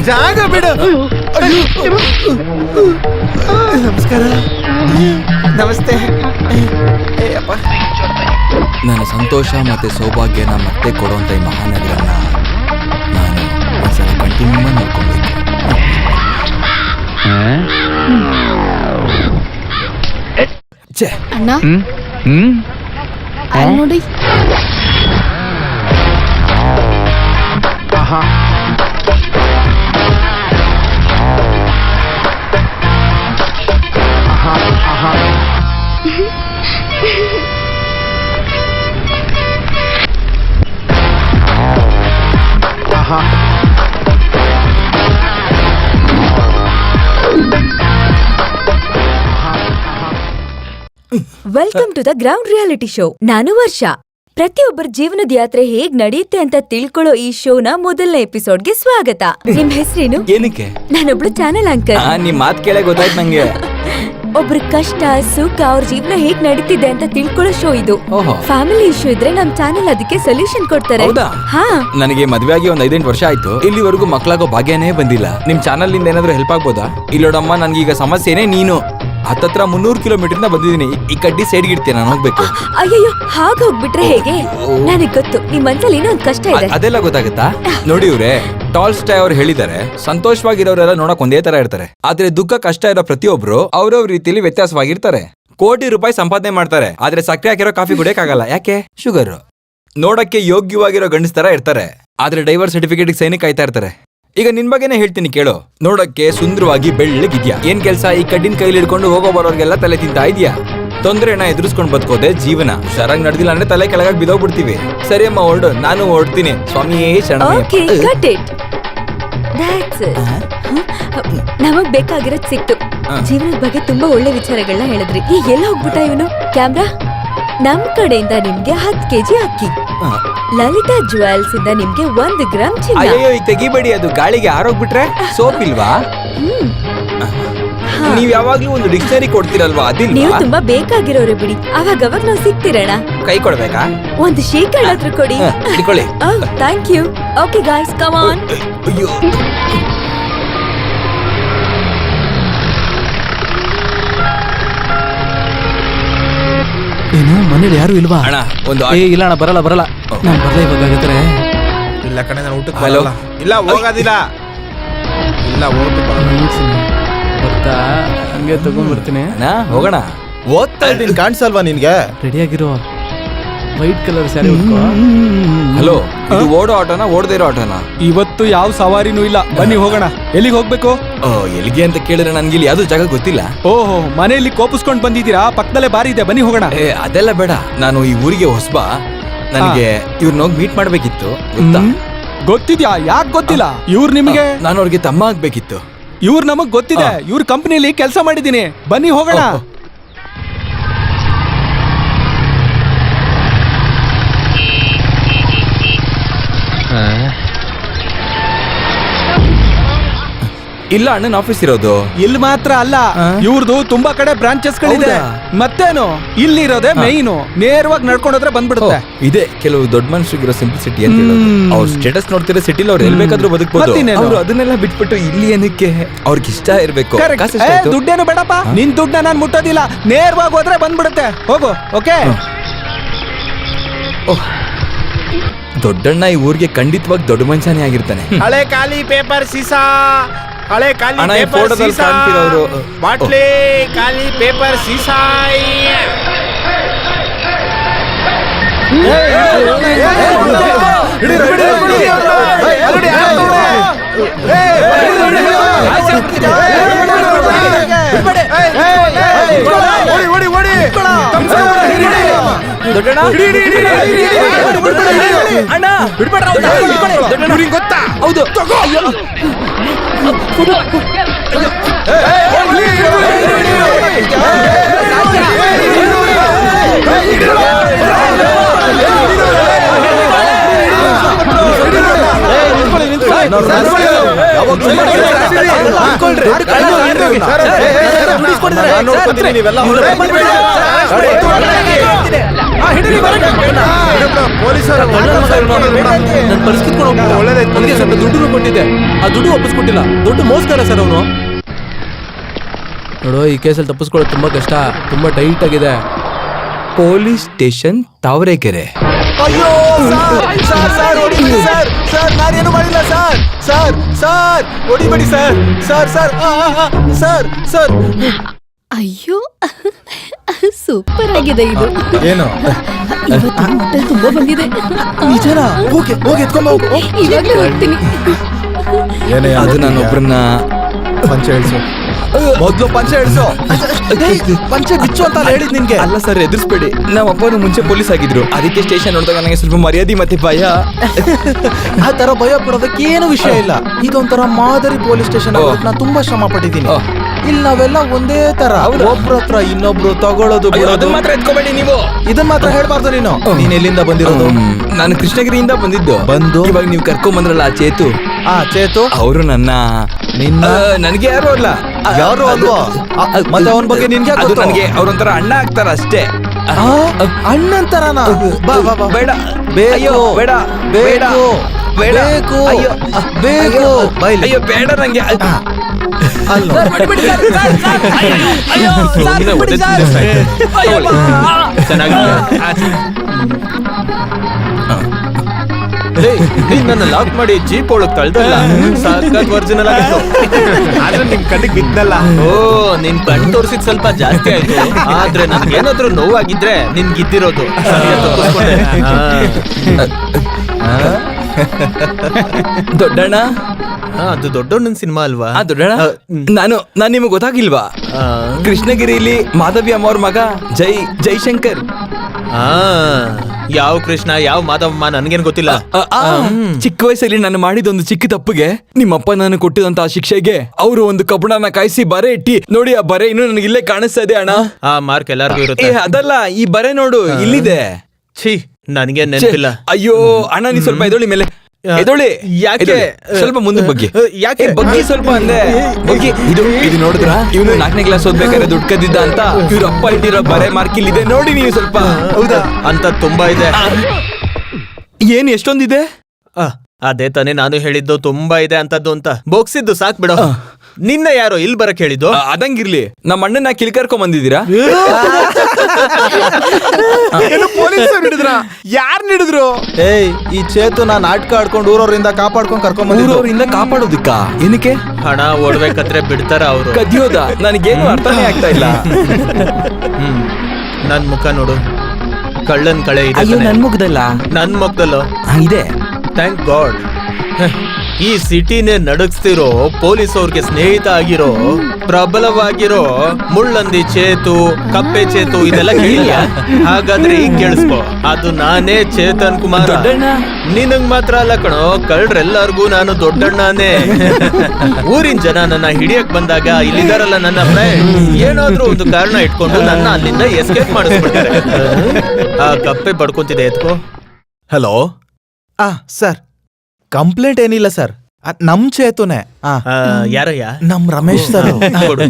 ಜಾಗ ಬಿಡು. ನಮಸ್ಕಾರ. ನಮಸ್ತೆ. ನನ್ನ ಸಂತೋಷ ಮತ್ತೆ ಸೌಭಾಗ್ಯನ ಮತ್ತೆ ಕೊಡುವಂತ ಈ ಮಹಾನಗರನ ನಾನು ಒಂದ್ಸಲ ಕಂಟಿನ್ಯೂ ನೋಡ್ಕೊಬೇಕು. ಛೇ. ಅಣ್ಣ. ಅಲ್ಲಿ ನೋಡಿ. Welcome to the ground reality show ನಾನು ವರ್ಷ. ಪ್ರತಿಯೊಬ್ಬರ ಜೀವನದ ಯಾತ್ರೆ ಹೇಗ್ ನಡೆಯುತ್ತೆ ಅಂತ ತಿಳ್ಕೊಳ್ಳೋ ಈ ಶೋನ ಮೊದಲನೇ ಎಪಿಸೋಡ್ಗೆ ಸ್ವಾಗತ. ನಿಮ್ ಹೆಸರೇನು? ಏನಕ್ಕೆ? ನಾನೊಬ್ಳು ಚಾನೆಲ್ ಅಂಕರ್ ನಿಮ್ ಮಾತ್ ಕೇಳೇ ಗೊತ್ತಾಯ್ತು ನಂಗೆ. ಒಬ್ರ ಕಷ್ಟ ಸುಖ ಅವ್ರ ಜೀವನ ಹೇಗ್ ನಡೀತಿದೆ ಅಂತ ತಿಳ್ಕೊಳ್ಳೋ ಶೋ ಇದು. ಓಹೋ. ಫ್ಯಾಮಿಲಿ ಇಶ್ಯೂ ಇದ್ರೆ ನಮ್ ಚಾನೆಲ್ ಅದಕ್ಕೆ ಸೊಲ್ಯೂಷನ್ ಕೊಡ್ತಾರೆ. ಹೌದಾ? ಹಾ. ನನಗೆ ಮದ್ವೆ ಆಗಿ ಒಂದ್ ಐದೆಂಟು ವರ್ಷ ಆಯ್ತು. ಇಲ್ಲಿವರೆಗೂ ಮಕ್ಕಳಾಗೋ ಭಾಗ್ಯನೇ ಬಂದಿಲ್ಲ. ನಿಮ್ ಚಾನಲ್ ಇಂದ ಏನಾದ್ರೂ ಹೆಲ್ಪ್ ಆಗ್ಬೋದಾ? ಇಲ್ಲೋಡಮ್ಮ ನನ್ಗೀಗ ಸಮಸ್ಯೆನೇ ನೀನು. ಹತ್ತತ್ರ ಮುನ್ನೂರು ಕಿಲೋಮೀಟರ್ ಇಂದ ಬಂದಿದ್ದೀನಿ. ಈ ಕಡ್ಡಿ ಸೈಡ್ ಇಡ್ತೀನಿ ನಾನು ಹೋಗ್ಬೇಕು. ಅಯ್ಯಯ್ಯೋ ಹಾಗ ಹೋಗ್ಬಿಟ್ರೆ ಹೇಗೆ? ನನಗ್ ಗೊತ್ತು ನಿಮ್ ಮನ್ಸಲ್ಲಿ ಇನ್ನೊಂದ್ ಕಷ್ಟ ಇದೆ. ಅದೆಲ್ಲ ಗೊತ್ತಾಗುತ್ತಾ? ನೋಡಿ ಇವ್ರೆ ಟಾಲ್ ಸ್ಟೈ ಅವ್ರು ಹೇಳಿದ್ದಾರೆ ಸಂತೋಷವಾಗಿರೋರೆಲ್ಲ ನೋಡಕ್ ಒಂದೇ ತರ ಇರ್ತಾರೆ. ಆದ್ರೆ ದುಃಖ ಕಷ್ಟ ಇರೋ ಪ್ರತಿಯೊಬ್ರು ಅವ್ರವ್ರ ರೀತಿಯಲ್ಲಿ ವ್ಯತ್ಯಾಸವಾಗಿರ್ತಾರೆ. ಕೋಟಿ ರೂಪಾಯಿ ಸಂಪಾದನೆ ಮಾಡ್ತಾರೆ ಆದ್ರೆ ಸಕ್ಕರೆ ಹಾಕಿರೋ ಕಾಫಿ ಕುಡಿಯಕ್ಕಾಗಲ್ಲ. ಯಾಕೆ? ಶುಗರ್. ನೋಡಕ್ಕೆ ಯೋಗ್ಯವಾಗಿರೋ ಗಂಡಸ್ ತರ ಇರ್ತಾರೆ. ಆದ್ರೆ ಡೈವರ್ ಸರ್ಟಿಫಿಕೇಟ್ ಸೈನಿಕ್ ಕಾಯ್ತಾ ಇರ್ತಾರೆ. ಈಗ ನಿನ್ ಬಗ್ಗೆನೇ ಹೇಳ್ತೀನಿ ಕೇಳು. ನೋಡಕ್ಕೆ ಸುಂದರವಾಗಿ ಬೆಳ್ಳಗಿದ್ಯಾ? ಏನ್ ಕೆಲ್ಸ ಈ ಕಡ್ಡಿನ ಕೈಲಿ ಹಿಡ್ಕೊಂಡು ಹೋಗೋ ಬರೋರ್ಗೆಲ್ಲ ತಲೆ ತಿಂತಾ ಇದೆಯಾ? ತೊಂದರೆನ ಎದುರಿಸ್ಕೊಂಡ್ ಬದುಕೋದೆ ಜೀವನ. ಹುಷಾರಾಗಿ ನಡೆದಿಲ್ಲ ಅಂದ್ರೆ ತಲೆ ಕೆಳಗಾಗಿ ಬಿದೋಗ್ಬಿಡ್ತೀವಿ ಸರಿ ಅಮ್ಮ ಹೊರಡು. ನಾನು ಹೊರಡ್ತೀನಿ. ಸ್ವಾಮಿಯೇ ಓಕೆ ಶರಣ ಕಟ್ ಇಟ್ ದಟ್ಸ್ ನಮಗ್ ಬೇಕಾಗಿರೋದ್ ಸಿಕ್ತು. ಜೀವನದ ಬಗ್ಗೆ ತುಂಬಾ ಒಳ್ಳೆ ವಿಚಾರಗಳನ್ನ ಹೇಳಿದ್ರಿ. ಈಗ ಎಲ್ಲ ಹೋಗ್ಬಿಟ್ಟ ಇವನು? ಕ್ಯಾಮ್ರಾ? ನಮ್ ಕಡೆಯಿಂದ ನಿಮ್ಗೆ ಹತ್ ಕೆಜಿ ಅಕ್ಕಿ. ಲಲಿತಾ ಜುವೆಲ್ಸ್ ಇಂದ ನಿಮ್ಗೆ ಒಂದ್ ಗ್ರಾಮ್ ಚಿನ್ನ. ಅಯ್ಯೋ ಈಗ ತೆಗಿಬೇಡಿ ಅದು ಗಾಳಿಗೆ ಆರೋಗ್ಬಿಟ್ರೆ ಸೋಪ್ ಇಲ್ವಾ. ನೀವ್ ಯಾವಾಗ್ಲೂ ಒಂದು ಡಿಕ್ಷನರಿ ಕೊಡ್ತೀರಲ್ವಾ ನೀವು ಅದಿಲ್ವಾ ತುಂಬಾ ಬೇಕಾಗಿರೋರು ಬಿಡಿ ಅವಾಗ ಅವಾಗ ನಾವು ಸಿಗ್ತಿರೋಣ ಕೈ ಕೊಡ್ಬೇಕಾ? ಒಂದು ಶೇಖರ್ ಹತ್ರ ಕೊಡಿ. ಇಟ್ಕೊಳ್ಳಿ thank you okay guys come on ಅಯ್ಯೋ. ಮನೇಲಿ ಯಾರು ಇಲ್ವಾ? ಅಣ್ಣ ಒಂದು ಏ ಇಲ್ಲ ಅಣ್ಣ ಬರಲ್ಲ ಬರಲ್ಲ. ನಾನು ಬರಲ್ಲ ಇವಾಗ ಇಲ್ಲ ಕಣೆ ನಾನು ಊಟಕ್ಕೆ Hello? ಬರಲ್ಲ. ಇಲ್ಲ ಹೋಗೋದಿಲ್ಲ. ಇಲ್ಲ ಊಟಕ್ಕೆ ಬರಲ್ಲ. ಬರ್ತಾ ಹಂಗೆ ತಗೊಂಡ್ಬರ್ತೀನಿ. ಅಣ್ಣ ಹೋಗೋಣ. ಓದ್ತಾ ಇದ್ದೀನಿ ಕಾಣಿಸಲ್ವಾ ನಿನ್ಗೆ? ರೆಡಿಯಾಗಿರೋ ಆಗಿರೋ ವೈಟ್ ಕಲರ್ ಸ್ಯಾರಿ ಉಟ್ಕೋ. ಹಲೋ ಇದು ಓಡೋ ಆಟೋನಾ ಓಡದೇ ಇರೋ ಆಟೋನ? ಇವತ್ತು ಯಾವ ಸವಾರಿನೂ ಇಲ್ಲ. ಬನ್ನಿ ಹೋಗೋಣ. ಎಲ್ಲಿಗೆ ಹೋಗ್ಬೇಕು? ಓ ಎಲ್ಲಿಗೆ ಅಂತ ಕೇಳಿದ್ರೆ ನನ್ಗೆ ಇಲ್ಲಿ ಯಾವ್ದು ಜಾಗ ಗೊತ್ತಿಲ್ಲ. ಓಹೋ ಮನೆಯಲ್ಲಿ ಕೋಪಿಸ್ಕೊಂಡ್ ಬಂದಿದ್ದೀರಾ? ಪಕ್ಕದಲ್ಲೇ ಬಾರಿ ಇದೆ ಬನ್ನಿ ಹೋಗೋಣ. ಏ ಅದೆಲ್ಲ ಬೇಡ. ನಾನು ಈ ಊರಿಗೆ ಹೊಸಬ. ನನಗೆ ಇವ್ರನ್ನ ಹೋಗಿ ಮೀಟ್ ಮಾಡ್ಬೇಕಿತ್ತು ಗೊತ್ತಾ? ಗೊತ್ತಿದ್ಯಾ? ಯಾಕೆ ಗೊತ್ತಿಲ್ಲ? ಇವ್ರು ನಿಮಗೆ? ನಾನು ಅವ್ರಿಗೆ ತಮ್ಮ ಆಗ್ಬೇಕಿತ್ತು. ಇವ್ರು ನಮಗ್ ಗೊತ್ತಿದೆ. ಇವ್ರ ಕಂಪನಿಲಿ ಕೆಲಸ ಮಾಡಿದ್ದೀನಿ. ಬನ್ನಿ ಹೋಗೋಣ. ಇಲ್ಲ ಅಣ್ಣನ ಆಫೀಸ್ ಇರೋದು. ಇಲ್ಲಿ ಮಾತ್ರ ಅಲ್ಲ ಇವ್ರದು ಇವ್ರದ್ದು ತುಂಬಾ ಕಡೆ ಬ್ರಾಂಚಸ್ ಗಳಿದೆ? ಮತ್ತೇನು? ಇಲ್ಲಿರೋದೇ ಮೇಯ್ನು ನೇರವಾಗಿ ನಡ್ಕೊಂಡೋದ್ರೆ ಬಂದ್ಬಿಡುತ್ತೆ. ಇದೆ ಕೆಲವು ದೊಡ್ಡ ಮನುಷ್ಯರಿಗಿರೋ ಸಿಂಪ್ಲಿಸಿಟಿ ಅಂತ. ಅವ್ರ ಸ್ಟೇಟಸ್ ನೋಡ್ತಿರೋ ಸಿಟಿಲಿ ಅವ್ರು ಎಲ್ಲಿ ಬೇಕಾದ್ರೂ ಬದುಕಬಹುದು ಅವ್ರು ಅದನ್ನೆಲ್ಲ ಬಿಟ್ಬಿಟ್ಟು ಇಲ್ಲಿ ಏನಕ್ಕೆ? ಅವ್ರಿಗೆ ಇಷ್ಟ ಇರ್ಬೇಕು? ದುಡ್ಡೇನು ಬೇಡಪ್ಪ. ನಿನ್ ದುಡ್ಡನ್ನ ನಾನು ಮುಟ್ಟೋದಿಲ್ಲ. ನೇರವಾಗಿ ಹೋದ್ರೆ ಬಂದ್ಬಿಡುತ್ತೆ. ಹೋಗು ಓಕೆ? ಓಹ್. ದೊಡ್ಡಣ್ಣ ಈ ಊರಿಗೆ ಖಂಡಿತವಾಗಿ ದೊಡ್ಡ ಮನುಷ್ಯನೇ ಆಗಿರ್ತಾನೆ. ಹಳೆ ಖಾಲಿ ಪೇಪರ್ ಸೀಸಾ. ಹಳೆ ಖಾಲಿ ಅಣ್ಣ, ಈ ಸೀಸಾ ಕಾಣ್ತಿರೋರು. ಬಾಟ್ಲಿ ಖಾಲಿ ಪೇಪರ್ ಸೀಸಾ ಓಡಿ ಓಡಿ ಓಡಿ ದೊಡ್ಡಣ್ಣ ಅಣ್ಣ ಬಿಡ್ಬೇಡ ಅವ್ನ. ದೊಡ್ಡಣ್ಣ. ಇವ್ನಿಗ್ ಗೊತ್ತಾ ಹೌದು ಅಯ್ಯೋ. ನಾನು ನೋಡ್ಕೊತೀನಿ ನೀವೆಲ್ಲ ಹೊರಗಡೆ ಪೊಲೀಸರು ನನ್ನ ಪರ್ಸ್ ಕಿತ್ಕೊಂಡು ಹೋಗ್ಬಿಟ್ಟ. ಒಳ್ಳೇದಾಯ್ತು, ಸ್ವಲ್ಪ ದುಡ್ಡು ಕೊಟ್ಟಿದ್ದೆ. ಆ ದುಡ್ಡು ವಾಪಸ್ ಕೊಟ್ಟಿಲ್ಲ ದೊಡ್ಡ ಮೋಸ್ಕರ ಸರ್ ಅವನು. ನೋಡು ಈ ಕೇಸಲ್ಲಿ ತಪ್ಪಿಸ್ಕೊಳ್ಳೋದು ತುಂಬಾ ಕಷ್ಟ. ತುಂಬಾ ಟೈಟ್ ಆಗಿದೆ. Police station Tavarekere. ಅಯ್ಯೋ ಸರ್ ಸರ್ ಸರ್ ಹೊಡಿಬೇಡಿ ಸರ್ ಸರ್ ನಾನೇನು ಮಾಡಿಲ್ಲ sir sir sir ಹೊಡಿಬೇಡಿ sir sir sir sir sir. ಅಯ್ಯೋ ಸೂಪರ್ ಆಗಿದೆ ಇದು. ಏನು? ಇವತ್ತು ತುಂಬಾ ಬಂದಿದೆ. ನಿಜನಾ? ಓಕೆ ಹೋಗಿ ಎತ್ಕೊಂಡ್ ಹೋಗು. ಇವಾಗ್ಲೇ ಹೋಗ್ತೀನಿ. ಏನೇ ಅದು ನಾನೊಬ್ರನ್ನ ಪಂಚ ಹೇಳ್ಸು ಮೊದ್ಲು ಪಂಚ ಹೇಳ್ಸು ಪಂಚ ಬಿಚ್ಚು ಅಂತ ಹೇಳಿದ್ ನಿನ್ಗೆ. ಅಲ್ಲ ಸರ್ ಎದುರಿಸ್ಬೇಡಿ ನಮ್ಮ ಅಪ್ಪನು ಮುಂಚೆ ಪೊಲೀಸ್ ಆಗಿದ್ರು. ಅದಕ್ಕೆ ಸ್ಟೇಷನ್ ನೋಡಿದಾಗ ನನಗೆ ಸ್ವಲ್ಪ ಮರ್ಯಾದೆ ಮತ್ತೆ ಭಯ. ಆ ತರ ಭಯ ಪಡೋದಕ್ಕೆ ಏನು ವಿಷಯ ಇಲ್ಲ. ಇದೊಂಥರ ಮಾದರಿ ಪೊಲೀಸ್ ಸ್ಟೇಷನ್ ನಾನು ತುಂಬಾ ಶ್ರಮ ಪಟ್ಟಿದ್ದೀನಿ. ಇಲ್ಲಿ ನಾವೆಲ್ಲ ಒಂದೇ ತರ. ಒಬ್ರ ಹತ್ರ ಇನ್ನೊಬ್ರು ತಗೊಳ್ಳೋದು ಅಯ್ಯೋ, ಬಿಡೋದು. ಅದನ್ನ ಮಾತ್ರ ಎತ್ಕೋಬೇಡಿ ನೀವು. ಇದನ್ನ ಮಾತ್ರ ಹೇಳ್ಬಾರ್ದು ನೀನು. ನೀನ್ ಎಲ್ಲಿಂದ ಬಂದಿರೋದು? ನಾನು ಕೃಷ್ಣಗಿರಿಯಿಂದ ಬಂದಿದ್ದು. ಬಂದು? ಇವಾಗ ನೀವು ಕರ್ಕೊಂಡ್ ಬಂದ್ರಲ್ಲ ಆ ಚೇತು? ಆ ಚೇತು? ಅವರು ನನ್ನ ನಿನ್ನ? ಆ, ನನಗೆ ಯಾರು ಅಲ್ಲ? ಆ, ಯಾರು ಅದು- ಅಲ್ವಾ? ಆ, ಮತ್ತೆ ಅವನ ಬಗ್ಗೆ ನಿನ್ಗೆ ಯಾಕ್ ಅದು ಗೊತ್ತು? ನನಗೆ ಅವ್ರೊಂಥರ ಅಣ್ಣ ಆಗ್ತಾರ ಅಷ್ಟೇ. ಆ, ಅಣ್ಣನ್ ತರನಾ ಬಾ ಬಾ ಬಾ. ಬೇಡ. ಬೇಕು. ಅಯ್ಯೋ, ಬೇಡ. ಬೇಡ ಬೇಕು. ಬೇಡ. ಬೇಕು. ಅಯ್ಯೋ ಬೇಕು. ಅಯ್ಯೋ, ಅಯ್ಯೋ ಬೇಡ ನಂಗೆ. ಅಲ್ಲ. ನೀನ್ ನನ್ನ ಲಾಕ್ ಮಾಡಿ ಜೀಪ್ ಒಳಗ್ ತಳ್ದಲ್ಲ? ಒರ್ಜಿನಲ್ ಒರಿಜಿನಲ್ ಆಗಿತ್ತು ಆದ್ರೆ ನಿಮ್ ಕಣ್ಣಿಗೆ ಬಿದ್ದಲ್ಲ. ಓ ನಿನ್ ಕಣ್ಣು ತೋರ್ಸಿದ್ ಸ್ವಲ್ಪ ಜಾಸ್ತಿ ಆಯ್ತು. ಆದ್ರೆ ನನ್ಗೇನಾದ್ರೂ ನೋವಾಗಿದ್ರೆ ನಿನ್ಗೆ ಇದ್ದಿರೋದು ಸರಿಯಾಗ್ ತಪ್ಪಿಸ್ಕೊಂಡೆ. ಹಾ. ದೊಡ್ಡಣ್ಣ ಅದು ದೊಡ್ಡಣ್ಣನ್ ಸಿನಿಮಾ ಅಲ್ವಾ? ಆ ನಾನು ನಾನ್ ನಿಮಗೆ ಗೊತ್ತಾಗಿಲ್ವಾ? ಕೃಷ್ಣಗಿರಿಲಿ ಮಾಧವಿ ಅಮ್ಮವ್ರ ಮಗ ಜೈ ಜೈಶಂಕರ್. ಆ, ಯಾವ ಕೃಷ್ಣ ಯಾವ ಮಾಧವಮ್ಮ ನನ್ಗೇನ್ ಗೊತ್ತಿಲ್ಲ. ಆ, ಆ, ಚಿಕ್ಕ ವಯಸ್ಸಲ್ಲಿ ನಾನು ಮಾಡಿದೊಂದು ಚಿಕ್ಕ ತಪ್ಪಿಗೆ ನಿಮ್ಮಪ್ಪ ನಾನು ಕೊಟ್ಟಿದಂತ ಶಿಕ್ಷೆಗೆ ಅವರು ಒಂದು ಕಬ್ಬಣನ ಕಾಯಿಸಿ ಬರೆ ಇಟ್ಟಿ ನೋಡಿ ಆ ಬರೆ ಇನ್ನು ನನಗೆ ಇಲ್ಲೇ ಕಾಣಿಸ್ತಾ ಇದೆ ಅಣ್ಣ. ಆ ಮಾರ್ಕ್ ಎಲ್ಲಾರ್ಗು ಏ ಇರುತ್ತೆ ಅದಲ್ಲ ಈ ಬರೆ ನೋಡು ಇಲ್ಲಿದೆ. ಛೀ ನನ್ಗೆ ಛೆ, ನೆನಪಿಲ್ಲ ಅಯ್ಯೋ ಅಣ್ಣ ನೀ ಸ್ವಲ್ಪ ಎದೊಳಿ ಮೇಲೆ. ಎದೊಳಿ ಯಾಕೆ? ಸ್ವಲ್ಪ ಮುಂದೆ ಬಗ್ಗೆ. ಯಾಕೆ? ಬಗ್ಗೆ ಸ್ವಲ್ಪ ಅಂದೆ. ಬಗ್ಗೆ. ಇದು ಇದು ನೋಡಿದ್ರ? ಇವನು ನಾಲ್ಕನೇ ಕ್ಲಾಸ್ ಓದ್ಬೇಕಾದ್ರೆ ದುಡ್ಡು ಕದ್ದಿದ್ದ ಅಂತ. ಇವ್ರ ಅಪ್ಪ ಇಟ್ಟಿರೋ ಬರೆ ಮಾರ್ಕ್ ಇದೆ. ನೋಡಿ ನೀವು ಸ್ವಲ್ಪ. ಹೌದಾ? ಅಂತ ತುಂಬಾ ಇದೆ. ಏನ್ ಎಷ್ಟೊಂದಿದೆ? ಅದೇ ತಾನೇ ನಾನು ಹೇಳಿದ್ದು ತುಂಬಾ ಇದೆ ಅಂತದ್ದು ಅಂತ. ಬೋಗ್ಸಿದ್ದು ಸಾಕ್ ಬಿಡು. ನಿನ್ನ ಯಾರೋ ಇಲ್ಲಿ ಬರಕ್ ಹೇಳಿದ್ದು? ಅದಂಗಿರ್ಲಿ. ನಮ್ಮ ಅಣ್ಣನ ಕಿಲ್ಕರ್ಕೊಂಡ್ ಬಂದಿದ್ದೀರಾ ಪೊಲೀಸರು ಹಿಡಿದ್ರ? ಯಾರ್ ಹಿಡಿದ್ರು? ಏಯ್ ಈ ಚೇತು ನಾ ನಾಟಕ ಆಡ್ಕೊಂಡು ಊರವರಿಂದ ಕಾಪಾಡ್ಕೊಂಡ್ ಕರ್ಕೊಂಡ್ ಬಂದಿದ್ರು ಊರವರಿಂದ ಕಾಪಾಡೋದಿಕ್ಕ? ಏನಕ್ಕೆ? ಹಣ ಓಡ್ಬೇಕಂದ್ರೆ ಬಿಡ್ತಾರ ಅವರು. ಕದಿಯೋದ? ನನಗೇನು ಅರ್ಥನೇ ಆಗ್ತಾ ಇಲ್ಲ. ಹ್ಮ್ ನನ್ ಮುಖ ನೋಡು. ಕಳ್ಳನ್ ಕಳೆ ಇದೆ ಅಯ್ಯೋ. ನನ್ ಮುಗ್ದಲ್ಲ ನನ್ ಮುಖದಲ್ಲೋ? ಇದೆ. ಥ್ಯಾಂಕ್ ಗಾಡ್ ಈ ಸಿಟಿನೇ ನಡಗಿಸ್ತಿರೋ ಪೊಲೀಸ್ ಅವ್ರಿಗೆ ಸ್ನೇಹಿತ ಆಗಿರೋ ಪ್ರಬಲವಾಗಿರೋ ಮುಳ್ಳಂದಿ ಚೇತು ಕಪ್ಪೆ ಚೇತು ಇದೆಲ್ಲ ಕೇಳಿಲ್ಲ? ಹಾಗಾದ್ರೆ ಈಗ ಕೇಳಿಸ್ಕೊ. ಅದು ನಾನೇ ಚೇತನ್ ಕುಮಾರ್. ದೊಡ್ಡಣ್ಣ. ನಿನಗ್ ಮಾತ್ರ ಅಲ್ಲ ಕಣೋ ಕಳ್ರೆಲ್ಲರಿಗೂ ನಾನು ದೊಡ್ಡಣ್ಣನೇ. ಊರಿನ ಜನ ನನ್ನ ಹಿಡಿಯಕ್ ಬಂದಾಗ ಇಲ್ಲಿದಾರಲ್ಲ ನನ್ನ ಫ್ರೆಂಡ್ ಏನಾದ್ರೂ ಒಂದು ಕಾರಣ ಇಟ್ಕೊಂಡು ನನ್ನ ಅಲ್ಲಿಂದ ಎಸ್ಕೇಪ್ ಮಾಡಿಸ್ಬಿಡ್ತಾರೆ. ಆ ಕಪ್ಪೆ ಪಡ್ಕೊಂತಿದೆ ಎತ್ಕೋ. ಹಲೋ ಆ ಸರ್. ಕಂಪ್ಲೇಂಟ್ ಏನಿಲ್ಲ ಸರ್. ನಮ್ ಚೇತುನೆ. ಆ ಆ, ಯಾರಯ್ಯ? ನಮ್ ರಮೇಶ್ ಸರ್. ಕೊಡು.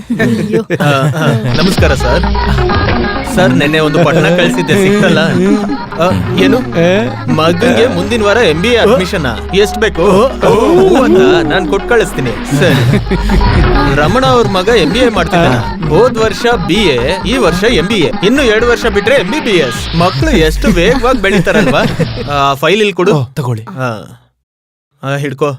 ಆ, ಆ, ನಮಸ್ಕಾರ ಸರ್. ಸರ್ ನೆನ್ನೆ ಒಂದು ಪಟ್ಟಣ ಕಳಿಸಿದ್ದೆ ಸಿಕ್ತಲ್ಲ ಆ, ಏನು? ಮಗನಿಗೆ ಮುಂದಿನ ವಾರ ಎಂ ಬಿ ಎ ಅಡ್ಮಿಷನ್ ಎಷ್ಟ್ ಬೇಕು? ಹೂ? ಅಂತ ನಾನ್ ಕೊಟ್ ಕಳಿಸ್ತೀನಿ. ಸರಿ. ರಮಣ ಅವ್ರ ಮಗ ಎಂ ಬಿ ಎ ಮಾಡ್ತಾನ ಹೋದ್ ವರ್ಷ ಬಿ ಎ ಈ ವರ್ಷ ಎಂ ಬಿ ಎ ಇನ್ನು ಎರಡು ವರ್ಷ ಬಿಟ್ರೆ ಎಂ ಬಿ ಬಿ ಎಸ್ ಮಕ್ಳು ಎಷ್ಟು ವೇಗವಾಗಿ ಬೆಳೀತಾರಲ್ವಾ? ಫೈಲ್ ಇಲ್ಲಿ ಕೊಡು. ತಗೊಳ್ಳಿ. ಆ, ಆ, ಹಿಡ್ಕೋ.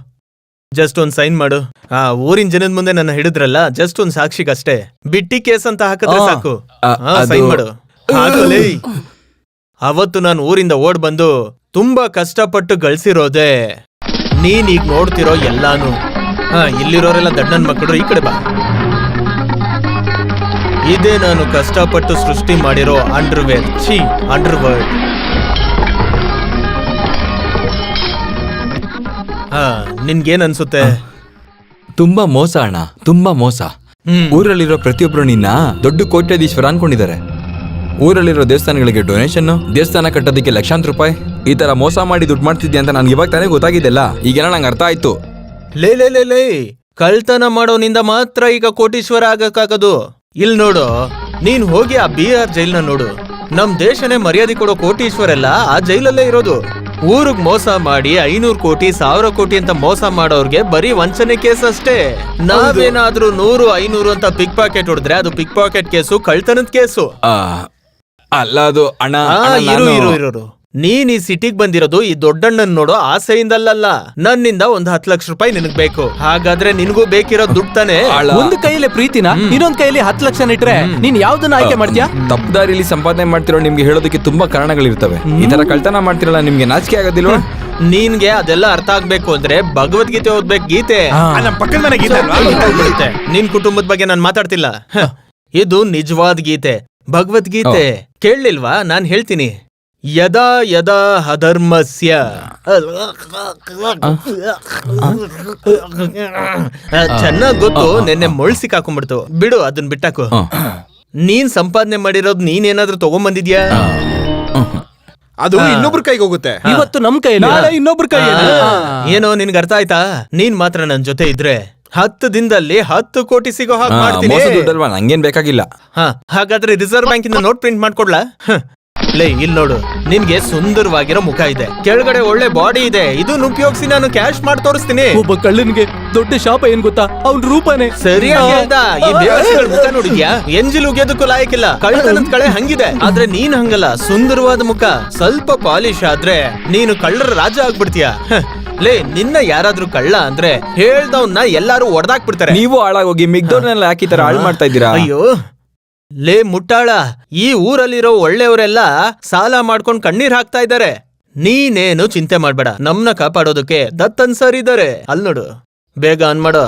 ಜಸ್ಟ್ ಒಂದ್ ಸೈನ್ ಮಾಡು. ಆ ಊರಿನ ಜನದ ಮುಂದೆ ನನ್ನ ಹಿಡಿದ್ರಲ್ಲ ಜಸ್ಟ್ ಒಂದ್ ಸಾಕ್ಷಿಗಷ್ಟೇ. ಬಿಟ್ಟಿ ಕೇಸ್ ಅಂತ ಹಾಕಿದ್ರೆ ಆ, ಸಾಕು. ಆ, ಅದು- ಸೈನ್ ಮಾಡು ಅವತ್ತು ನಾನು ಊರಿಂದ ಓಡ್ ಬಂದು ತುಂಬಾ ಕಷ್ಟಪಟ್ಟು ಗಳಿಸಿರೋದೆ. ನೀನ್ ಈಗ ನೋಡ್ತಿರೋ ಎಲ್ಲಾನು. ಹಾ ಇಲ್ಲಿರೋರೆಲ್ಲ ದಡ್ಡನ್ ಮಕ್ಕಳು ಈ ಕಡೆ ಬಾ. ಇದೇ ನಾನು ಕಷ್ಟಪಟ್ಟು ಸೃಷ್ಟಿ ಮಾಡಿರೋ ಅಂಡರ್ವೇರ್ ಛೀ ಅಂಡರ್ವರ್ಲ್ಡ್ ನಿನ್ಗೇನ್ ಅನ್ಸುತ್ತೆ? ತುಂಬಾ ಮೋಸ ಅಣ್ಣ ತುಂಬಾ ಮೋಸ. ಹ್ಮ್. ಊರಲ್ಲಿರೋ ಪ್ರತಿಯೊಬ್ರು ನಿನ್ನ ದೊಡ್ಡ ಕೋಟ್ಯಾಧೀಶ್ವರ ಅನ್ಕೊಂಡಿದ್ದಾರೆ. ಊರಲ್ಲಿರೋ ದೇವಸ್ಥಾನಗಳಿಗೆ ಡೊನೇಷನ್ ದೇವಸ್ಥಾನ ಕಟ್ಟೋದಕ್ಕೆ ಲಕ್ಷಾಂತರ ರೂಪಾಯಿ ಈ ತರ ಮೋಸ ಮಾಡಿ ದುಡ್ಡು ಮಾಡ್ತಿದ್ಯಾ ಅಂತ ನನ್ಗೆ ಇವಾಗ ತಾನೇ ಗೊತ್ತಾಗಿದ್ದೆಲ್ಲ. ಈಗೆಲ್ಲ ನಂಗೆ ಅರ್ಥ ಆಯ್ತು. ಲೇ ಲೇ ಲೇ ಲೇ ಕಳ್ತನ ಮಾಡೋನಿಂದ ಮಾತ್ರ ಈಗ ಕೋಟೀಶ್ವರ ಆಗಕ್ಕಾಗದು. ಇಲ್ ನೋಡು ನೀನ್ ಹೋಗಿ ಆ ಬಿ ಆರ್ ಜೈಲ್ನ ನೋಡು. ನಮ್ ದೇಶನೇ ಮರ್ಯಾದೆ ಕೊಡೋ ಕೋಟೀಶ್ವರೆಲ್ಲ ಆ ಜೈಲಲ್ಲೇ ಇರೋದು. ಊರಿಗೆ ಮೋಸ ಮಾಡಿ ಐನೂರು ಕೋಟಿ ಸಾವಿರ ಕೋಟಿ ಅಂತ ಮೋಸ ಮಾಡೋರ್ಗೆ ಬರೀ ವಂಚನೆ ಕೇಸ್ ಅಷ್ಟೇ. ನಾವೇನಾದ್ರೂ ನೂರು ಐನೂರು ಅಂತ ಪಿಕ್ ಪಾಕೆಟ್ ಹೊಡೆದ್ರೆ ಅದು ಪಿಕ್ ಪಾಕೆಟ್ ಕೇಸು ಕಳ್ತನದ ಕೇಸು. ಅಲ್ಲ ಅದು ಅಣ್ಣ, ಇರು ಇರು ಇರೋರು ನೀನ್ ಈ ಸಿಟಿಗ್ ಬಂದಿರೋದು ಈ ದೊಡ್ಡಣ್ಣನ್ ನೋಡೋ ಆಸೆಯಿಂದಲ್ಲ ನನ್ನಿಂದ ಒಂದ್ ಹತ್ತು ಲಕ್ಷ ರೂಪಾಯಿ ನಿನಗ್ ಬೇಕು. ಹಾಗಾದ್ರೆ ನಿನಗೂ ಬೇಕಿರೋ ದುಡ್ಡು ತಾನೆ. ಒಂದ್ ಕೈಯಲ್ಲಿ ಪ್ರೀತಿನ? ಇನ್ನೊಂದ್ ಕೈಯಲ್ಲಿ ಹತ್ತು ಲಕ್ಷ ಇಟ್ರೆ ನೀನ್ ಯಾವ್ದನ್ನ ಆಯ್ಕೆ ಮಾಡ್ತೀಯಾ? ತಪ್ಪು ದಾರಿಲಿ ಸಂಪಾದನೆ ಮಾಡ್ತಿರೋ ನಿಮ್ಗೆ ಹೇಳೋದಕ್ಕೆ ತುಂಬಾ ಕಾರಣಗಳಿರ್ತವೆ. ಈ ತರ ಕಳ್ತನ ಮಾಡ್ತಿರಲ್ಲ ನಿಮ್ಗೆ ನಾಚಿಕೆ ಆಗೋದಿಲ್ವಾ? ನಿನ್ಗೆ ಅದೆಲ್ಲ ಅರ್ಥ ಆಗ್ಬೇಕು ಅಂದ್ರೆ ಭಗವದ್ಗೀತೆ ಓದ್ಬೇಕು ಗೀತೆ. ನಿನ್ ಕುಟುಂಬದ ಬಗ್ಗೆ ನಾನು ಮಾತಾಡ್ತಿಲ್ಲ. ಇದು ನಿಜವಾದ ಗೀತೆ. ಭಗವದ್ಗೀತೆ. ಕೇಳಲಿಲ್ವಾ? ನಾನ್ ಹೇಳ್ತೀನಿ. ಯದಾ ಯದಾ ಅಧರ್ಮಸ್ಯ ಚೆನ್ನಾಗ್ ಗೊತ್ತು ನಿನ್ನೆ ಮೊಳ್ಸಿಕ್ ಹಾಕೊಂಡ್ಬಿಡ್ತು ಬಿಡು ಅದನ್ ಬಿಟ್ಟಾಕು. ನೀನ್ ಸಂಪಾದನೆ ಮಾಡಿರೋದ್ ನೀನ್ ಏನಾದ್ರೂ ತಗೊಂಬಂದಿದ್ಯಾ ಅದು ಇನ್ನೊಬ್ರ ಕೈಗೆ ಹೋಗುತ್ತೆ. ಇವತ್ತು ನಮ್ ಕೈ ನಾಳೆ ಇನ್ನೊಬ್ರ ಕೈ ಏನೋ ನಿನ್ಗೆ ಅರ್ಥ ಆಯ್ತಾ? ನೀನ್ ಮಾತ್ರ ನನ್ ಜೊತೆ ಇದ್ರೆ ಹತ್ತು ದಿನದಲ್ಲಿ ಹತ್ತು ಕೋಟಿ ಸಿಗೋ ಹಾಗೆ ಮಾಡ್ತೀನಿ. ದುಡ್ಡಲ್ವಾ? ನಂಗೇನ್ ಬೇಕಾಗಿಲ್ಲ. ಹಾ ಹಾಗಾದ್ರೆ ರಿಸರ್ವ್ ಬ್ಯಾಂಕ್ ಇಂದ ನೋಟ್ ಪ್ರಿಂಟ್ ಮಾಡ್ಕೊಡ್ಲಾ. ಲೇ ಇಲ್ಲಿ ನೋಡು. ನಿನ್ಗೆ ಸುಂದರವಾಗಿರೋ ಮುಖ ಇದೆ. ಕೆಳಗಡೆ ಒಳ್ಳೆ ಬಾಡಿ ಇದೆ. ಇದನ್ನ ಉಪಯೋಗಿಸಿ ನಾನು ಕ್ಯಾಶ್ ಮಾಡಿ ತೋರಿಸ್ತೀನಿ. ಒಬ್ಬ ಕಳ್ಳನಿಗೆ ದೊಡ್ಡ ಶಾಪ ಏನ್ ಗೊತ್ತಾ? ಅವ್ನ ರೂಪನೇ. ಸರಿ ಹೇಳ್ದ ಈ ಬೇವರ್ಸಿಗಳ ಮುಖ ನೋಡಿದ್ಯಾ? ಎಂಜಿಲ್ ಉಗಿಯೋದಕ್ಕೂ ಲಾಯಕ್ಕಿಲ್ಲ ಕಳ್ಳತನದ ಕಳೆ ಹಂಗಿದೆ. ಆದ್ರೆ ನೀನ್ ಹಂಗಲ್ಲ. ಸುಂದರವಾದ ಮುಖ. ಸ್ವಲ್ಪ ಪಾಲಿಶ್ ಆದ್ರೆ ನೀನು ಕಳ್ಳರ ರಾಜ ಆಗ್ಬಿಡ್ತೀಯ. ಲೇ ನಿನ್ನ ಯಾರಾದ್ರೂ ಕಳ್ಳ ಅಂದ್ರೆ ಹೇಳ್ದವ್ನ ಎಲ್ಲಾರು ಒಡೆದಾಕ್ಬಿಡ್ತಾರೆ. ನೀವು ಹಾಳಾಗೋಗಿ ಮಿಗ್ದೋರ್ನೆಲ್ಲ ಹಾಕಿ ತರ ಹಾಳು ಮಾಡ್ತಾ ಇದ್ದೀರಾ? ಅಯ್ಯೋ. ಲೇ ಮುಟ್ಟಾಳ, ಈ ಊರಲ್ಲಿರೋ ಒಳ್ಳೆಯವರೆಲ್ಲ ಸಾಲ ಮಾಡ್ಕೊಂಡ್ ಕಣ್ಣೀರ್ ಹಾಕ್ತಾ ಇದ್ದಾರೆ. ನೀನೇನು ಚಿಂತೆ ಮಾಡ್ಬೇಡ, ನಮ್ನ ಕಾಪಾಡೋದಕ್ಕೆ ದತ್ತನ್ ಸರ್ ಇದ್ದಾರೆ. ಅಲ್ ನೋಡು, ಬೇಗ ಆನ್ ಮಾಡೋ.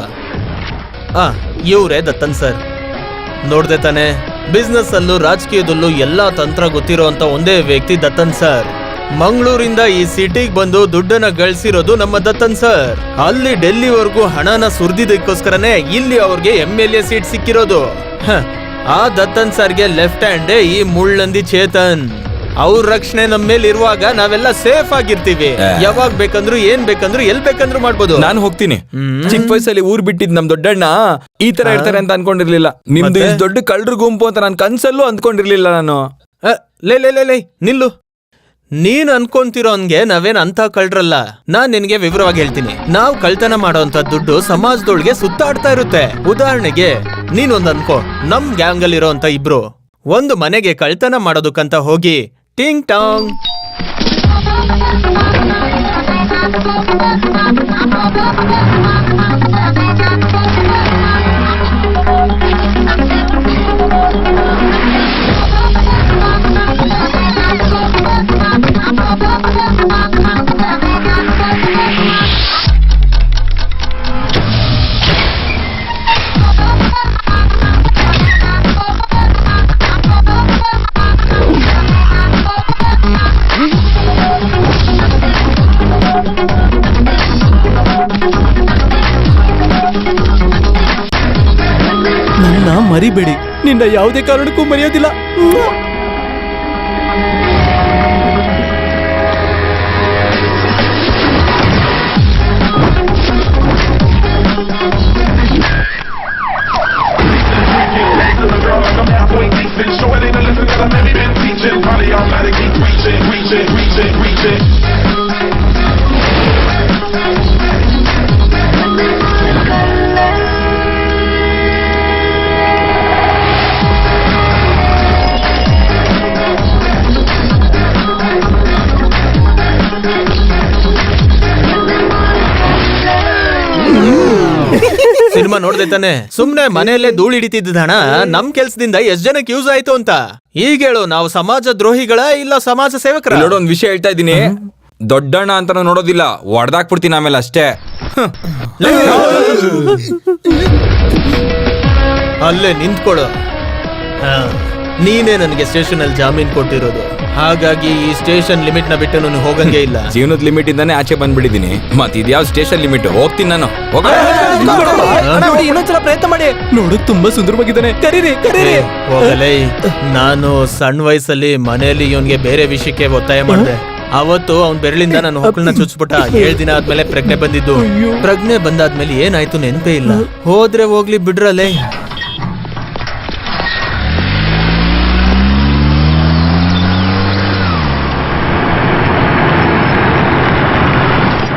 ಆ, ಇವ್ರೇ ದತ್ತನ್ ಸರ್. ನೋಡ್ದೆ ತಾನೆ ಬಿಸ್ನೆಸ್ ಅಲ್ಲೂ ರಾಜಕೀಯದಲ್ಲೂ ಎಲ್ಲಾ ತಂತ್ರ ಗೊತ್ತಿರೋ ಅಂತ ಒಂದೇ ವ್ಯಕ್ತಿ ದತ್ತನ್ ಸರ್. ಮಂಗಳೂರಿಂದ ಈ ಸಿಟಿಗೆ ಬಂದು ದುಡ್ಡನ್ನ ಗಳಿಸಿರೋದು ನಮ್ಮ ದತ್ತನ್ ಸರ್. ಅಲ್ಲಿ ಡೆಲ್ಲಿವರೆಗೂ ಹಣನ ಸುರಿದಿದ್ದಕ್ಕೋಸ್ಕರನೇ ಇಲ್ಲಿ ಅವ್ರಿಗೆ ಎಂ ಎಲ್ ಎ ಸೀಟ್ ಸಿಕ್ಕಿರೋದು. ಆ ದತ್ತನ್ ಸರ್ಗೆ ಲೆಫ್ಟ್ ಹ್ಯಾಂಡ್ ಈ ಮುಳ್ಳಂದಿ ಚೇತನ್. ಅವ್ರ ರಕ್ಷಣೆ ನಮ್ಮ ಮೇಲೆ ಇರುವಾಗ ನಾವೆಲ್ಲ ಸೇಫ್ ಆಗಿರ್ತೀವಿ. ಯಾವಾಗ ಬೇಕಂದ್ರು ಏನ್ ಬೇಕಂದ್ರು ಎಲ್ ಬೇಕಂದ್ರು ಮಾಡ್ಬೋದು. ನಾನು ಹೋಗ್ತೀನಿ. ಚಿಕ್ಕ ವಯಸ್ಸಲ್ಲಿ ಊರ್ ಬಿಟ್ಟಿದ್ ನಮ್ ದೊಡ್ಡಣ್ಣ ಈ ತರ ಇರ್ತಾರೆ ಅಂತ ಅನ್ಕೊಂಡಿರ್ಲಿಲ್ಲ. ನಿಮ್ದು? ಇಷ್ಟ್ ದೊಡ್ಡ ಕಳ್ರ ಗುಂಪು ಅಂತ ನಾನು ಕನ್ಸಲ್ಲೂ ಅಂದ್ಕೊಂಡಿರ್ಲಿಲ್ಲ ನಾನು. ಅ, ಲೇ ಲೇ ಲೇ ಲೇ ನಿಲ್ಲು. ನೀನ್ ಅನ್ಕೊಂತಿರೋ ಹಂಗೆ ನಾವೇನ್ ಅಂತ ಕಳ್ರಲ್ಲ. ನಾನ್ ನಿನ್ಗೆ ವಿವರವಾಗಿ ಹೇಳ್ತೀನಿ. ನಾವ್ ಕಳ್ತನ ಮಾಡೋಂತ ದುಡ್ಡು ಸಮಾಜದೊಳಗೆ ಸುತ್ತಾಡ್ತಾ ಇರುತ್ತೆ. ಉದಾಹರಣೆಗೆ, ನೀನೊಂದ್ ಅನ್ಕೋ. ನಮ್ ಗ್ಯಾಂಗ್ ಅಲ್ಲಿರೋಂತ ಇಬ್ರು ಒಂದು ಮನೆಗೆ ಕಳ್ತನ ಮಾಡೋದಕ್ಕಂತ ಹೋಗಿ, ಟಿಂಗ್ ಟಾಂಗ್. ಮರಿಬೇಡಿ ನಿನ್ನ ಯಾವುದೇ ಕಾರಣಕ್ಕೂ ಮರೆಯೋದಿಲ್ಲ. ನೋಡ್ದೆ ತಾನೆ ಸುಮ್ನೆ ಮನೆಯಲ್ಲೇ ಧೂಳು ಹಿಡಿತಿದ್ದ ಹಣ ನಮ್ ಕೆಲ್ಸದಿಂದ ಎಷ್ಟ್ ಜನಕ್ಕೆ ಯೂಸ್ ಆಯ್ತು ಅಂತ ಈಗ ಹೇಳು ನಾವು ಸಮಾಜ ದ್ರೋಹಿಗಳ ಇಲ್ಲ ಸಮಾಜ ಸೇವಕರ ನೋಡೋ ಒಂದ್ ವಿಷಯ ಹೇಳ್ತಾ ಇದ್ದೀನಿ ದೊಡ್ಡಣ್ಣ ಅಂತ ನೋಡೋದಿಲ್ಲ ನೋಡೋದಿಲ್ಲ ಹೊಡೆದಾಕ್ಬಿಡ್ತೀನಿ ಆಮೇಲೆ ಅಷ್ಟೇ ಅಲ್ಲೇ ನಿಂತ್ಕೊಳ್ಳೋ ಹಾ, ನೀನೇ ನನಗೆ ಸ್ಟೇಷನ್ ಅಲ್ಲಿ ಜಾಮೀನ್ ಕೊಟ್ಟಿರೋದು ಹಾಗಾಗಿ ಈ ಸ್ಟೇಷನ್ ಲಿಮಿಟ್ನ ಬಿಟ್ಟು ನಾನು ಹೋಗಂಗೆ ಇಲ್ಲ ಜೀವನದ ಲಿಮಿಟ್ ಇಂದಾನೆ ಆಚೆ ಬಂದ್ಬಿಟ್ಟಿದ್ದೀನಿ ಮತ್ ಇದ್ಯಾವ ಸ್ಟೇಷನ್ ಲಿಮಿಟ್ ಹೋಗ್ತೀನಿ ನಾನು ನೋಡಿ ಇನ್ನೊಂದ್ಸಲ ಪ್ರಯತ್ನ ಮಾಡಿ ನೋಡು ತುಂಬಾ ಸುಂದರವಾಗಿದ್ದಾನೆ ಕರೀರಿ ಕರೀರಿ ಹೋಗಲೇ ನಾನು ಸಣ್ಣ ವಯಸ್ಸಲ್ಲಿ ಮನೆಯಲ್ಲಿ ಇವನ್ಗೆ ಬೇರೆ ವಿಷಯಕ್ಕೆ ಒತ್ತಾಯ ಮಾಡಿದೆ ಅವತ್ತು ಅವ್ನ್ ಬೆರಳಿಂದ ನಾನು ಹೊಕ್ಕಳನ್ನ ಚುಚ್ಬಿಟ್ಟ ಏಳ್ ದಿನ ಆದ್ಮೇಲೆ ಪ್ರಜ್ಞೆ ಬಂದಿದ್ದು ಪ್ರಜ್ಞೆ ಬಂದಾದ್ಮೇಲೆ ಏನಾಯ್ತು ನೆನಪೇ ಇಲ್ಲ ಹೋದ್ರೆ ಹೋಗ್ಲಿ ಬಿಡ್ರಲ್ಲೇ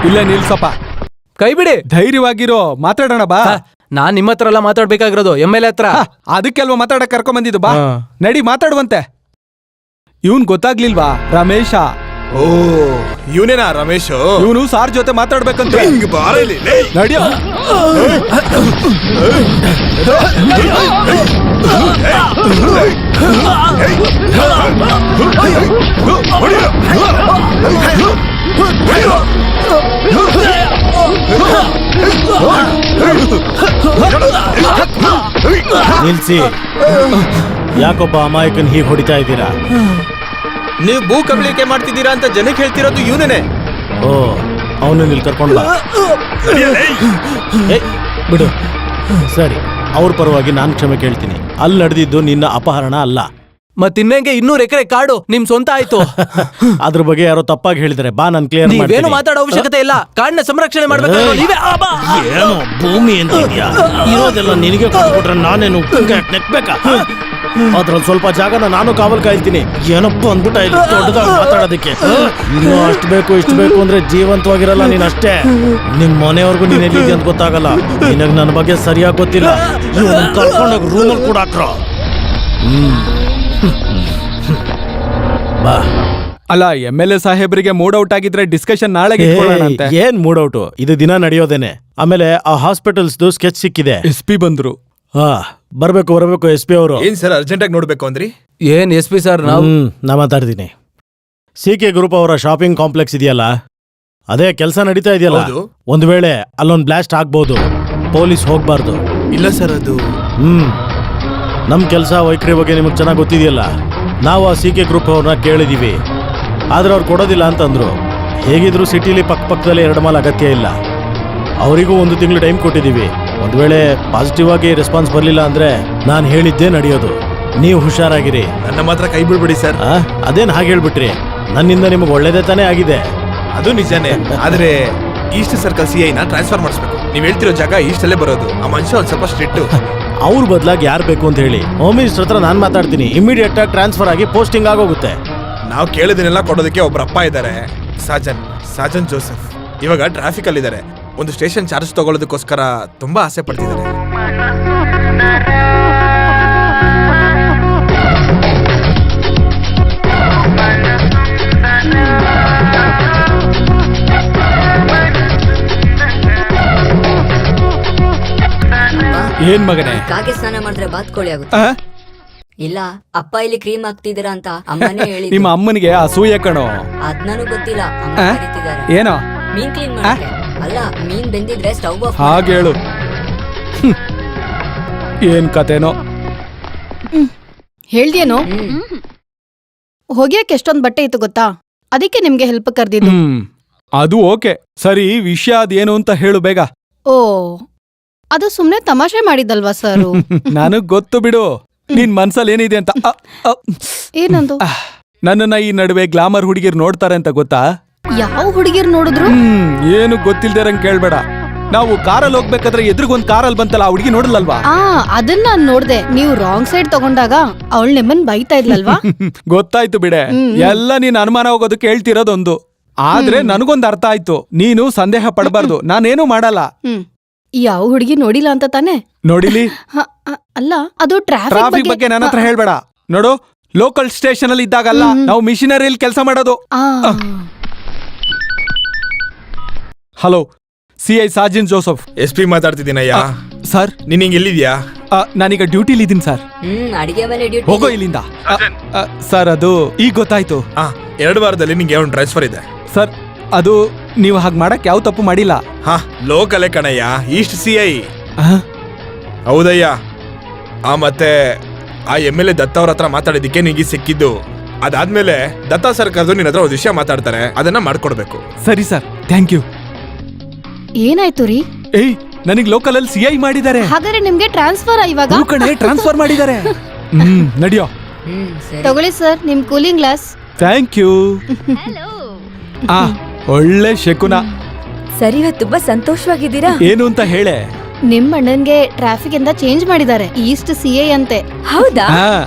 ಇಲ್ಲ ನಿಲ್ಸಪ್ಪ ಕೈ ಬಿಡಿ ಧೈರ್ಯವಾಗಿರೋ ಮಾತಾಡೋಣ ಬಾ ನಾನು ನಿಮ್ಮ ಹತ್ರ ಎಲ್ಲ ಮಾತಾಡ್ಬೇಕಾಗಿರೋದು ಎಂ ಎಲ್ ಎ ಹತ್ರ ಅದಕ್ಕೆಲ್ವಾ ಮಾತಾಡಕ್ ಕರ್ಕೊಂಡ್ ಬಂದಿದ್ದು ಬಾ ನಡಿ ಮಾತಾಡುವಂತೆ ಇವನ್ ಗೊತ್ತಾಗ್ಲಿಲ್ವಾ ರಮೇಶ ಓ ಇವನೇನಾ ರಮೇಶ್ ಇವನು ಸಾರ್ ಜೊತೆ ಮಾತಾಡ್ಬೇಕಂತ ಬಾರ ಇಲ್ಲಿ ನಡಿಯ ನಡಿಯೋ ನಿಲ್ಸಿ. ಯಾಕೊಬ್ಬ ಅಮಾಯಕನ್ ಹೀಗೆ ಹೊಡಿತಾ ಇದ್ದೀರಾ? ನೀವು ಭೂ ಕಬಳಿಕೆ ಮಾಡ್ತಿದ್ದೀರಾ ಅಂತ ಜನಕ್ಕೆ ಹೇಳ್ತಿರೋದು ಇವನೇನೆ ಓ ಅವನು ಇಲ್ಲಿ ಕರ್ಕೊಂಡು ಬಾ. ಬಿಡು. ಸರಿ ಅವ್ರ ಪರವಾಗಿ ನಾನು ಕ್ಷಮೆ ಕೇಳ್ತೀನಿ. ಅಲ್ಲಿ ನಡೆದಿದ್ದು ನಿನ್ನ ಅಪಹರಣ ಅಲ್ಲ. ಮತ್ ಇನ್ನಂಗೆ ಇನ್ನೂರ್ ಎಕರೆ ಕಾಡು ನಿಮ್ ಸ್ವಂತ ಆಯ್ತು. ಅದ್ರ ಬಗ್ಗೆ ಯಾರೋ ತಪ್ಪಾಗಿ ಹೇಳಿದ್ರೆ ಬಾ ನಾನು ಕ್ಲಿಯರ್ ನೀವೇನು ಮಾತಾಡೋ ಅವಶ್ಯಕತೆ ಇಲ್ಲ. ಕಾಡನ್ನ ಸಂರಕ್ಷಣೆ ಮಾಡ್ಬೇಕು ನೀವೇ ಆ, ಬಾ. ಏನೋ ಭೂಮಿ ಅಂತಿದ್ಯಾ ಇರೋದೆಲ್ಲ ನಿನಗೆ ಕೊಟ್ಬಿಟ್ರೆ ನಾನೇನು ನೆಕ್ಬೇಕಾ? ಅದ್ರಲ್ಲಿ ಸ್ವಲ್ಪ ಜಾಗನ ನಾನು ಕಾವಲ್ ಕಾಯ್ತೀನಿ. ಏನಪ್ಪ ಅಂದ್ಬಿಟ್ಟ ಇಲ್ಲಿ ದೊಡ್ಡದಾಗಿ ಮಾತಾಡೋದಕ್ಕೆ. ಇನ್ನು ಅಷ್ಟು ಬೇಕು ಇಷ್ಟು ಬೇಕು ಅಂದ್ರೆ ಜೀವಂತವಾಗಿರಲ್ಲ ನೀನ್ ಅಷ್ಟೇ. ನಿಮ್ ಮನೆಯವ್ರಿಗೂ ನೀನ್ ಎಲ್ಲಿದ್ಯ ಅಂತ ಗೊತ್ತಾಗಲ್ಲ. ನಿನಗ್ ನನ್ನ ಬಗ್ಗೆ ಸರಿಯಾಗಿ ಗೊತ್ತಿಲ್ಲ. ಇವ್ನನ್ನ ಕರ್ಕೊಂಡೋಗಿ ರೂಮಲ್ಲಿ ಕೂಡ ಹಾಕ್ರ ಹ್ಮ್. ಬಾ ಅಲ್ಲ ಎಂ ಎಲ್ ಎ ಸಾಹೇಬ್ರಿಗೆ ಮೂಡ್ ಔಟ್ ಆಗಿದ್ರೆ ಡಿಸ್ಕಷನ್ ನಾಳೆ ಅಂತೆ. ಮೂಡ್ ಏನ್ ಮೂಡೌಟು ಇದು ದಿನ ನಡೆಯೋದೇನೆ. ಆಮೇಲೆ ಆ ಹಾಸ್ಪಿಟಲ್ಸ್ದು ಸ್ಕೆಚ್ ಸಿಕ್ಕಿದೆ. ಎಸ್ ಪಿ ಬಂದ್ರು. ಹಾ ಬರ್ಬೇಕು ಬರ್ಬೇಕು ಎಸ್ ಪಿ ಅವರು. ಏನ್ ಸರ್ ಅರ್ಜೆಂಟ್ ಆಗಿ ನೋಡ್ಬೇಕು ಅಂದ್ರಿ? ಏನ್ ಎಸ್ ಪಿ ಸರ್ ನಾವು? ಹ್ಮ್ ನಾ ಮಾತಾಡ್ತೀನಿ. ಸಿ ಕೆ ಗ್ರೂಪ್ ಅವರ ಶಾಪಿಂಗ್ ಕಾಂಪ್ಲೆಕ್ಸ್ ಇದೆಯಲ್ಲ? ಅದೇ ಕೆಲಸ ನಡೀತಾ ಇದೆಯಲ್ಲ? ಹೌದು. ಒಂದ್ ವೇಳೆ ಅಲ್ಲೊಂದು ಬ್ಲಾಸ್ಟ್ ಆಗ್ಬೋದು. ಪೊಲೀಸ್ ಹೋಗ್ಬಾರ್ದು. ಇಲ್ಲ ಸರ್ ಅದು ಹ್ಮ್. ನಮ್ ಕೆಲಸ ವೈಖರಿ ಬಗ್ಗೆ ನಿಮಗೆ ಚೆನ್ನಾಗಿ ಗೊತ್ತಿದೆಯಲ್ಲ? ನಾವು ಆ ಸಿ ಕೆ ಗ್ರೂಪ್ ಅವ್ರನ್ನ ಕೇಳಿದ್ದೀವಿ ಆದರೆ ಅವ್ರು ಕೊಡೋದಿಲ್ಲ ಅಂತಂದರು. ಹೇಗಿದ್ರು ಸಿಟಿಲಿ ಪಕ್ಕ ಪಕ್ಕದಲ್ಲಿ ಎರಡು ಮಾಲ್ ಅಗತ್ಯ ಇಲ್ಲ. ಅವರಿಗೂ ಒಂದು ತಿಂಗಳು ಟೈಮ್ ಕೊಟ್ಟಿದ್ದೀವಿ ಒಂದು ವೇಳೆ ಪಾಸಿಟಿವ್ ಆಗಿ ರೆಸ್ಪಾನ್ಸ್ ಬರಲಿಲ್ಲ ಅಂದರೆ ನಾನು ಹೇಳಿದ್ದೇ ನಡೆಯೋದು. ನೀವು ಹುಷಾರಾಗಿರಿ. ನನ್ನ ಮಾತ್ರ ಕೈ ಬಿಡ್ಬಿಡಿ ಸರ್. ಆ? ಅದೇನ್ ಹಾಗೆ ಹೇಳ್ಬಿಟ್ರಿ? ನನ್ನಿಂದ ನಿಮಗೆ ಒಳ್ಳೇದೇ ತಾನೇ ಆಗಿದೆ. ಅದು ನಿಜಾನೇ. ಆದ್ರೆ ಈಸ್ಟ್ ಸರ್ಕಲ್ ಸಿ ಐನ ಟ್ರಾನ್ಸ್ಫರ್ ಮಾಡಿಸ್ಬೇಕು. ನೀವು ಹೇಳ್ತಿರೋ ಜಾಗ ಈಸ್ಟಲ್ಲೇ ಬರೋದು. ಆ ಮನುಷ್ಯ ಒಂದು ಸ್ವಲ್ಪ ಸ್ಟ್ರಿಕ್ಟ್ ಅವ್ರ ಬದಲಾಗಿ ಯಾರು ಬೇಕು ಅಂತ ಹೇಳಿ ಹೋಮ್ ಮಿನಿಸ್ಟರ್ ಹತ್ರ ನಾನು ಮಾತಾಡ್ತೀನಿ. ಇಮಿಡಿಯೇಟ್ ಆಗಿ ಟ್ರಾನ್ಸ್ಫರ್ ಆಗಿ ಪೋಸ್ಟಿಂಗ್ ಆಗೋಗುತ್ತೆ. ನಾವು ಕೇಳಿದನ್ನೆಲ್ಲ ಕೊಡೋದಕ್ಕೆ ಒಬ್ಬರಪ್ಪ ಇದ್ದಾರೆ ಸಾಜನ್ ಸಾಜನ್ ಜೋಸೆಫ್. ಇವಾಗ ಟ್ರಾಫಿಕ್ ಅಲ್ಲಿ ಇದ್ದಾರೆ ಒಂದು ಸ್ಟೇಷನ್ ಚಾರ್ಜ್ ತಗೊಳ್ಳೋದಕ್ಕೋಸ್ಕರ ತುಂಬಾ ಆಸೆ ಪಡ್ತಿದ್ದಾರೆ ಏನ್ ಮಗನೇ? ಕಾಗೆ ಸ್ನಾನ ಮಾಡಿದ್ರೆ ಬಾತ್ಕೋಳಿ ಆಗುತ್ತೆ. ಆ? ಇಲ್ಲ ಅಪ್ಪ ಇಲ್ಲಿ ಕ್ರೀಮ್ ಹಾಕ್ತಿದ್ದೀರಾ ಅಂತ ಅಮ್ಮನೇ ಹೇಳಿ ನಿಮ್ಮ ಅಮ್ಮನಿಗೆ ಅಸೂಯೆ ಕಣೋ. ಅದ್ ನನಗ್ ಗೊತ್ತಿಲ್ಲ. ಅಮ್ಮ ಆ? ಕರೀತಿದ್ದಾರೆ. ಏನೋ? ಮೀನ್ ಕ್ಲೀನ್ ಮಾಡಕ್ಕೆ. ಅಲ್ಲ ಮೀನ್ ಬೆಂದಿದ್ರೆ ಸ್ಟವ್ ಆಫ್ ಹಾಗೆ ಹೇಳು. ಹ್ಮ್. ಏನ್ ಕತೆನೋ ಹೇಳ್ದೇನೋ ಹೊಗಿಯಕ್ಕೆ ಎಷ್ಟೊಂದ್ ಬಟ್ಟೆ ಇತ್ತು ಗೊತ್ತಾ? ಅದಕ್ಕೆ ನಿಮ್ಗೆ ಹೆಲ್ಪ್ ಕರ್ದಿದ್ದು. ಹ್ಮ್. ಅದು ಓಕೆ. ಸರಿ ವಿಷಯ ಅದೇನು ಅಂತ ಹೇಳು ಬೇಗ. ಓ ಅದು ಸುಮ್ನೆ ತಮಾಷೆ ಮಾಡಿದಲ್ವಾ ಸರ್? ನನಗ್ ಗೊತ್ತು ಬಿಡು. ನಿನ್ ಮನ್ಸಲ್ಲಿ ಏನಿದೆ ಅಂತ. ಅ, ಅ, ಏನಂದು? ನನ್ನನ್ನ ಈ ನಡುವೆ ಗ್ಲಾಮರ್ ಹುಡುಗಿರ್ ನೋಡ್ತಾರೆ ಅಂತ ಗೊತ್ತಾ? ಯಾವ ಹುಡುಗಿರ್ ನೋಡಿದ್ರು? ಹ್ಮ್ ಏನು ಗೊತ್ತಿಲ್ದಿರಂಗ್ ಕೇಳ್ಬೇಡ. ನಾವು ಕಾರಲ್ಲಿ ಹೋಗ್ಬೇಕಾದ್ರೆ ಎದುರಿಗೊಂದ್ ಕಾರಲ್ಲಿ ಬಂತಲ್ಲ ಆ ಹುಡುಗಿ ನೋಡಲ್ಲಲ್ವಾ ಆ ಅದನ್ನ ನಾನ್ ನೋಡ್ದೆ. ನೀವು ರಾಂಗ್ ಸೈಡ್ ತಗೊಂಡಾಗ ಅವಳು ನಿಮ್ಮನ್ ಬೈತಾ ಇದ್ಲಲ್ವಾ? ಗೊತ್ತಾಯ್ತು ಬಿಡೆ. ಎಲ್ಲ ನೀನ್ ಅನುಮಾನ ಹೋಗೋದಕ್ಕೆ ಹೇಳ್ತಿರೋದೊಂದು. ಆದ್ರೆ ನನಗೊಂದ್ ಅರ್ಥ ಆಯ್ತು. ನೀನು ಸಂದೇಹ ಪಡಬಾರ್ದು. ನಾನೇನು ಮಾಡಲ್ಲ. ಹ್ಮ್. ಯಾವ ಹುಡುಗಿ ನೋಡಿಲ್ಲ ಅಂತ ತಾನೆ? ನೋಡಿಲಿ? ಹ, ಅ- ಅಲ್ಲ ಅದು ಟ್ರಾಫಿಕ್ ಬಗ್ಗೆ ನನ್ನ ಹತ್ರ ಹೇಳ್ಬೇಡ. ನೋಡು ಲೋಕಲ್ ಸ್ಟೇಷನ್ ಅಲ್ಲಿ ಇದ್ದಾಗಲ್ಲ ನಾವು ಮಿಷನರಿಯಲ್ಲಿ ಕೆಲಸ ಮಾಡೋದು. ಆ. Hello C I Sajin Joseph S P ಮಾತಾಡ್ತಿದ್ದೀನಯ್ಯ. Sir ನೀನ್ ಹಿಂಗ್ ಎಲ್ಲಿದ್ಯಾ? ಆ, ನಾನೀಗ ಡ್ಯೂಟಿಲಿ ಇದ್ದೀನಿ ಸರ್ ಹ್ಮ್ ಅಡಿಗೆ ಮನೆ ಹೋಗೋ ಇಲ್ಲಿಂದ. ಸರ್ ಅದು ಈಗ ಗೊತ್ತಾಯ್ತು. ಆ ಎರಡು ವಾರದಲ್ಲಿ ನಿಂಗೆ ಒಂದು ಟ್ರಾನ್ಸ್ಫರ್ ಇದೆ. ಸರ್ ಅದು ನೀವು ಹಾಗೆ ಮಾಡಕ್ ಯಾವ ತಪ್ಪು ಮಾಡಿಲ್ಲ. ಹಾ ಲೋಕಲೇ ಕಣಯ್ಯ ಈಸ್ಟ್ ಸಿ ಐ. ಆ? ಹೌದಯ್ಯ. ಆ ಮತ್ತೆ ಆ ಎಂ ಎಲ್ ಎ ದತ್ತ ಅವ್ರ ಹತ್ರ ಮಾತಾಡಿದ್ದಕ್ಕೆ ನಿಂಗೆ ಸಿಕ್ಕಿದ್ದು. ಅದಾದ್ಮೇಲೆ ದತ್ತ ಸರ್ಕಾರದವ್ರು ನಿನ್ನ ಹತ್ರ ಒಂದು ವಿಷಯ ಮಾತಾಡ್ತಾರೆ ಅದನ್ನ ಮಾಡ್ಕೊಡ್ಬೇಕು. ಸರಿ ಸರ್ ಥ್ಯಾಂಕ್ ಯು. ಏನಾಯ್ತು ರೀ? ಏಯ್ ನನಗೆ ಲೋಕಲ್ ಅಲ್ಲಿ ಸಿ ಐ ಮಾಡಿದ್ದಾರೆ. ಹಾಗಾದ್ರೆ ನಿಮ್ಗೆ ಟ್ರಾನ್ಸ್ಫರ್ ಇವಾಗ? ಹೂ ಕಣೆ ಟ್ರಾನ್ಸ್ಫರ್ ಮಾಡಿದ್ದಾರೆ. ಹ್ಮ್ ನಡಿಯೋ. ಸರಿ ತಗೊಳ್ಳಿ ಸರ್ ನಿಮ್ ಕೂಲಿಂಗ್ ಗ್ಲಾಸ್. Thank you. ಆ ಒಳ್ಳೆ ಶಕುನ. ಸರಿ ಇವತ್ತು ತುಂಬಾ ಸಂತೋಷವಾಗಿದ್ದೀರಾ? ಏನು ಅಂತ ಹೇಳೆ? ನಿಮ್ಮ ಅಣ್ಣನ್ಗೆ ಟ್ರಾಫಿಕ್ ಇಂದ ಚೇಂಜ್ ಮಾಡಿದ್ದಾರೆ ಈಸ್ಟ್ ಸಿ ಎ ಅಂತೆ. ಹೌದಾ? ಆ,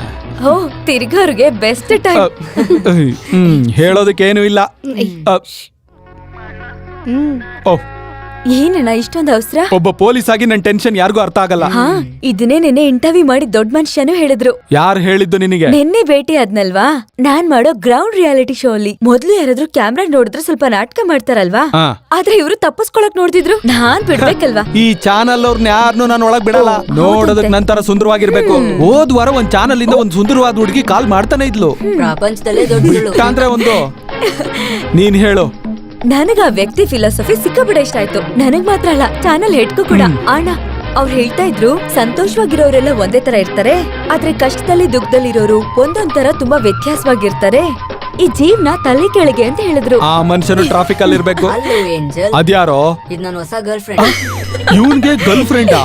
ಓ ತಿರ್ಗೋರ್ಗೆ ಬೆಸ್ಟ್ ಟೈಮ್ ಹೇಳೋದಕ್ಕೆ ಏನು ಇಲ್ಲ. ಹ್ಮ್. ಓಹ್ ಏನಣ್ಣ ಇಷ್ಟೊಂದು ಅವಸರ? ಒಬ್ಬ ಪೊಲೀಸ್ ಆಗಿ ನನ್ ಟೆನ್ಷನ್ ಯಾರಿಗೂ ಅರ್ಥ ಆಗಲ್ಲ. ಹಾ ಇದನ್ನೇ ನೆನ್ನೆ ಇಂಟರ್ವ್ಯೂ ಮಾಡಿ ದೊಡ್ಡ ಮನುಷ್ಯನು ಹೇಳಿದ್ರು. ಯಾರು ಹೇಳಿದ್ದು ನಿನಗೆ? ನಿನ್ನೆ ಭೇಟಿ ಆದ್ನಲ್ವಾ? ನಾನ್ ಮಾಡೋ ಗ್ರೌಂಡ್ ರಿಯಾಲಿಟಿ ಶೋ ಅಲ್ಲಿ ಮೊದ್ಲು ಯಾರಾದ್ರೂ ಕ್ಯಾಮ್ರಾ ನೋಡಿದ್ರೆ ಸ್ವಲ್ಪ ನಾಟಕ ಮಾಡ್ತಾರಲ್ವಾ? ಹಾ. ಆದ್ರೆ ಇವರು ತಪ್ಪಿಸ್ಕೊಳಕ್ ನೋಡ್ತಿದ್ರು. ನಾನ್ ಬಿಡ್ಬೇಕಲ್ವಾ? ಈ ಚಾನಲ್ ಅವ್ರನ್ನ ಯಾರನ್ನು ನಾನು ಒಳಗ್ ಬಿಡಲ್ಲ. ನೋಡೋದಕ್ ನಂತರ ಸುಂದರವಾಗಿರ್ಬೇಕು. ಹೋದ್ ವಾರ ಒಂದ್ ಚಾನಲ್ ಇಂದ ಒಂದ್ ಸುಂದರವಾದ ಹುಡುಗಿ ಕಾಲ್ ಮಾಡ್ತಾನೆ ಇದ್ಲು. ಪ್ರಪಂಚದಲ್ಲೇ ದೊಡ್ಡ ಅಂದ್ರೆ ಒಂದು ನೀನ್ ಹೇಳು. ನನಗ ಆ ವ್ಯಕ್ತಿ ಫಿಲಾಸಫಿ ಸಿಕ್ಕಾಬಿಡ ಇಷ್ಟ ಆಯ್ತು. ನನಗ್ ಮಾತ್ರ ಅಲ್ಲ ಚಾನಲ್ ಹೆಡ್ಕು ಕೂಡ. ಅಣ್ಣ ಅವ್ರು ಹೇಳ್ತಾ ಇದ್ರು ಸಂತೋಷವಾಗಿರೋರೆಲ್ಲ ಒಂದೇ ತರ ಇರ್ತಾರೆ ಆದ್ರೆ ಕಷ್ಟದಲ್ಲಿ ದುಃಖದಲ್ಲಿರೋರು ಒಂದೊಂದ್ ತರ ತುಂಬಾ ವ್ಯತ್ಯಾಸವಾಗಿರ್ತಾರೆ. ಈ ಜೀವನ ತಲೆ ಕೆಳಗೆ ಅಂತ ಹೇಳಿದ್ರು. ಆ ಮನುಷ್ಯನು ಟ್ರಾಫಿಕ್ ಅಲ್ಲಿ ಇರ್ಬೇಕು ಅಲ್ಲೋ ಏಂಜಲ್ ಅದ್ಯಾರೋ? ಇದು ನನ್ನ ಹೊಸ ಗರ್ಲ್ ಫ್ರೆಂಡ್ ಇವನ್ಗೆ ಗರ್ಲ್ ಫ್ರೆಂಡಾ